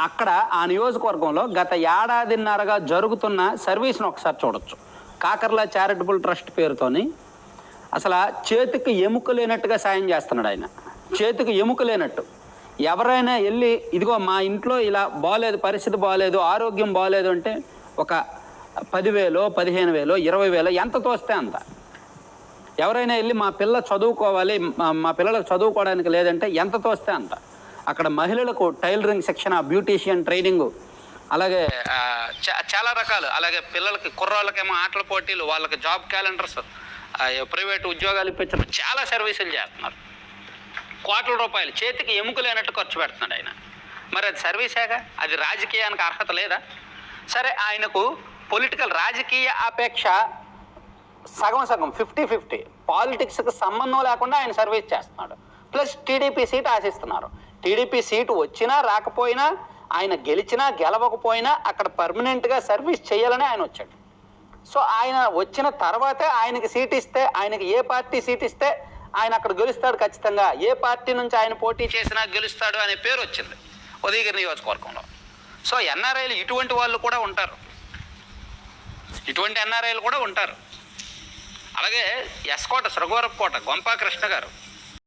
అక్కడ ఆ నియోజకవర్గంలో గత ఏడాదిన్నరగా జరుగుతున్న సర్వీస్ను ఒకసారి చూడొచ్చు. కాకర్ల చారిటబుల్ ట్రస్ట్ పేరుతోని అసలు చేతికి ఎముక లేనట్టుగా సాయం చేస్తున్నాడు ఆయన. చేతికి ఎముక లేనట్టు. ఎవరైనా వెళ్ళి ఇదిగో మా ఇంట్లో ఇలా బాగాలేదు పరిస్థితి బాగాలేదు ఆరోగ్యం బాగాలేదు అంటే ఒక పదివేలో పదిహేను వేలో ఇరవై వేలో ఎంత తోస్తే అంత. ఎవరైనా వెళ్ళి మా పిల్ల చదువుకోవాలి మా- మా పిల్లలకు చదువుకోవడానికి లేదంటే ఎంత తోస్తే అంత. అక్కడ మహిళలకు టైలరింగ్ శిక్షణ బ్యూటీషియన్ ట్రైనింగ్ అలాగే చాలా రకాలు. అలాగే పిల్లలకి కుర్రాళ్ళకేమో ఆటల పోటీలు వాళ్ళకి జాబ్ క్యాలెండర్స్ ప్రైవేట్ ఉద్యోగాలు ఇప్పించడం చాలా సర్వీసులు చేస్తున్నారు. కోట్ల రూపాయలు. చేతికి ఎముక లేనట్టు ఖర్చు పెడుతున్నాడు ఆయన. మరి అది సర్వీసేగా? అది రాజకీయానికి అర్హత లేదా? సరే ఆయనకు పొలిటికల్ రాజకీయ అపేక్ష సగం సగం ఫిఫ్టీ ఫిఫ్టీ. పాలిటిక్స్కి సంబంధం లేకుండా ఆయన సర్వీస్ చేస్తున్నాడు. ప్లస్ టీడీపీ సీట్ ఆశిస్తున్నారు. టీడీపీ సీటు వచ్చినా రాకపోయినా ఆయన గెలిచినా గెలవకపోయినా అక్కడ పర్మనెంట్గా సర్వీస్ చేయాలని ఆయన వచ్చాడు. సో ఆయన వచ్చిన తర్వాతే ఆయనకి సీట్ ఇస్తే ఆయనకి ఏ పార్టీ సీట్ ఇస్తే ఆయన అక్కడ గెలుస్తాడు ఖచ్చితంగా. ఏ పార్టీ నుంచి ఆయన పోటీ చేసినా గెలుస్తాడు అనే పేరు వచ్చింది ఉదయగిరి నియోజకవర్గంలో. సో ఎన్ఆర్ఐలు ఇటువంటి వాళ్ళు కూడా ఉంటారు. ఇటువంటి ఎన్ఆర్ఐలు కూడా ఉంటారు. అలాగే ఎస్కోట శ్రఘువరపు కోట గొంపా కృష్ణ గారు